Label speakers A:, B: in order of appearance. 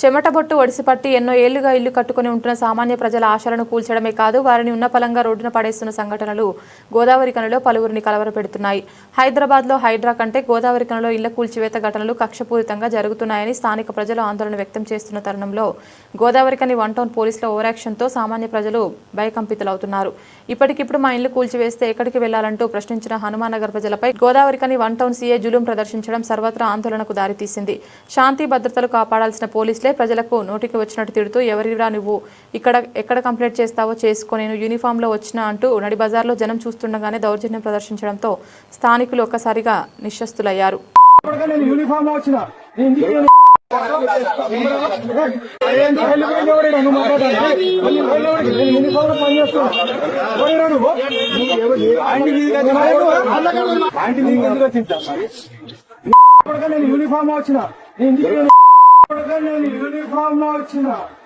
A: చెమటబొట్టు ఒడిసిపట్టి ఎన్నో ఏళ్ళుగా ఇల్లు కట్టుకుని ఉంటున్న సామాన్య ప్రజల ఆశలను కూల్చడమే కాదు వారిని ఉన్నపలంగా రోడ్డున పడేస్తున్న సంఘటనలు గోదావరి కనులో పలువురిని కలవరపెడుతున్నాయి. హైదరాబాద్లో హైడ్రా కంటే గోదావరి కనులో ఇళ్ళ కూల్చివేత ఘటనలు కక్షపూరితంగా జరుగుతున్నాయని స్థానిక ప్రజలు ఆందోళన వ్యక్తం చేస్తున్న తరుణంలో గోదావరి కని వన్ టౌన్ పోలీసుల ఓవరాక్షన్తో సామాన్య ప్రజలు భయకంపితులవుతున్నారు. ఇప్పటికిప్పుడు మా ఇల్లు కూల్చివేస్తే ఎక్కడికి వెళ్ళాలంటూ ప్రశ్నించిన హనుమానగర్ ప్రజలపై గోదావరి కని వన్ టౌన్ సీఏ జులుం ప్రదర్శించడం సర్వత్రా ఆందోళనకు దారితీసింది. శాంతి భద్రతలు కాపాడాల్సిన పోలీసులే ప్రజలకు నోటికి వచ్చినట్టు తిడుతూ ఎవరిరా నువ్వు? ఇక్కడ ఎక్కడ కంప్లైంట్ చేస్తావో చేసుకో నేను యూనిఫామ్లో వచ్చిన అంటూ నడి బజార్లో జనం చూస్తుండగానే దౌర్జన్యం ప్రదర్శించడంతో స్థానికులు ఒక్కసారిగా నిశ్శస్తులయ్యారు.
B: నేను యూనిఫామ్ వచ్చిన 我看见你们的花猫去哪儿？